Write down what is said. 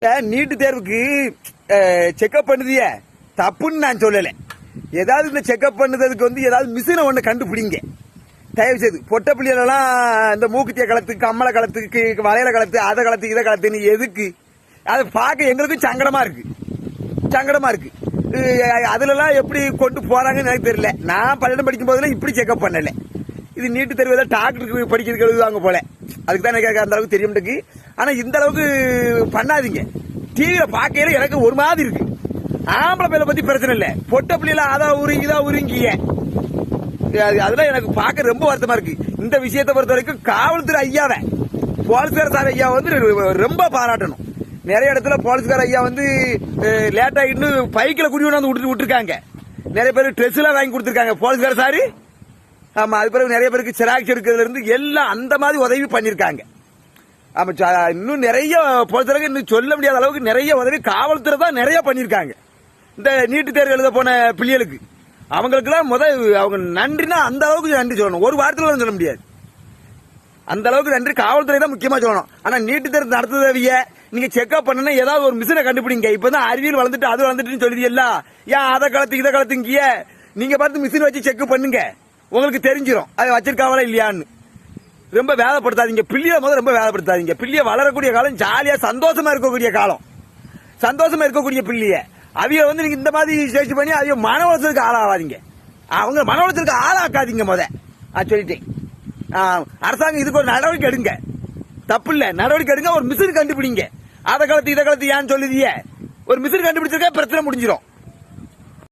நீட்டு தேர்வுக்கு செக்அப் பண்ணுதிய? தப்புன்னு நான் சொல்லலை. ஏதாவது இந்த செக்அப் பண்ணுறதுக்கு வந்து ஏதாவது மிஷினை ஒன்று கண்டுபிடிங்க. தயவு செய்து பொட்ட பிள்ளைகளெல்லாம் இந்த மூக்குத்திய களத்துக்கு கம்மலை களத்துக்கு வளையல களத்து அதை களத்து இதை களத்துன்னு எதுக்கு? அதை பார்க்க எங்களுக்கும் சங்கடமா இருக்கு. சங்கடமா இருக்கு. அஹ் அதுலலாம் எப்படி கொண்டு போறாங்கன்னு எனக்கு தெரியல. நான் பள்ளிடம் படிக்கும் போதெல்லாம் இப்படி செக்அப் பண்ணல. இது நீட்டு தேர்வு ஏதாவது டாக்டருக்கு படிக்கிறதுக்கு எழுதுவாங்க போல. அதுக்கு தான் எனக்கு அந்த அளவுக்கு தெரிய ஆனால் இந்த அளவுக்கு பண்ணாதீங்க. டிவியில் பார்க்கையில எனக்கு ஒரு மாதிரி இருக்கு. ஆம்பளை பிள்ளை பத்தி பிரச்சனை இல்லை. பொட்ட பிள்ளைல அதா உருங்கி உருங்கிய. அதெல்லாம் எனக்கு பார்க்க ரொம்ப வருத்தமா இருக்கு. இந்த விஷயத்தை பொறுத்த வரைக்கும் காவல்துறை ஐயாவை போலீஸ்கார சார் ஐயா வந்து ரொம்ப பாராட்டணும். நிறைய இடத்துல போலீஸ்கார ஐயா வந்து லேட் ஆகிட்டு பைக்கில் குடி கொண்டாந்து விட்டு விட்டுருக்காங்க. நிறைய பேர் ட்ரெஸ் எல்லாம் வாங்கி கொடுத்துருக்காங்க. போலீஸ்கார சாரு ஆமாம் அது பிறகு நிறைய பேருக்கு சிராக்ஸ் எடுக்கிறதுலேருந்து எல்லாம் அந்த மாதிரி உதவி பண்ணியிருக்காங்க. ஆமாம் இன்னும் நிறைய பொறுத்தவரைக்கும் இன்னும் சொல்ல முடியாத அளவுக்கு நிறைய உதவி காவல்துறை தான் நிறைய பண்ணியிருக்காங்க. இந்த நீட்டு தேர்வு எழுத போன பிள்ளைகளுக்கு. அவங்களுக்குலாம் முதல் அவங்க நன்றினா அந்த அளவுக்கு நன்றி சொல்லணும். ஒரு வாரத்தில் சொல்ல முடியாது. அந்த அளவுக்கு நன்றி காவல்துறை தான் முக்கியமாக சொல்லணும். ஆனால் நீட்டு தேர்வு நடத்துதவிய நீங்கள் செக்அப் பண்ணனா ஏதாவது ஒரு மிஷினை கண்டுபிடிங்க. இப்போ தான் அறிவியல் வளர்ந்துட்டு அது வளர்ந்துட்டுன்னு சொல்லுதீல்ல ஏன் அதை கலத்து இதை கலத்துங்கிய. நீங்கள் பார்த்து மிஷின் வச்சு செக் பண்ணுங்க. உங்களுக்கு தெரிஞ்சிடும் அது வச்சிருக்காங்களா இல்லையான்னு. ரொம்ப வேதப்படுத்தாதீங்க. பிள்ளைய முதல்ல ரொம்ப வேதப்படுத்தாதீங்க. பிள்ளைய வளரக்கூடிய காலம் ஜாலியாக சந்தோஷமா இருக்கக்கூடிய காலம். சந்தோஷமா இருக்கக்கூடிய பிள்ளைய. அவிய வந்து நீங்க இந்த மாதிரி சேர்ச்சி பண்ணி அவிய மன உளைச்சலுக்கு ஆளாகாதீங்க. அவங்க மன உளைச்சலுக்கு ஆளாக்காதீங்க முத. நான் சொல்லிட்டேன். ஆ, அரசாங்கம் இதுக்கு ஒரு நடவடிக்கை எடுங்க. தப்பு இல்ல. நடவடிக்கை எடுங்க. ஒரு மிஷின் கண்டுபிடிங்க. அதை கலத்து இதை கலத்து ஏன்னு சொல்லுதிய ஒரு மிஷின் கண்டுபிடிச்சிருக்கா பிரச்சனை முடிஞ்சிடும்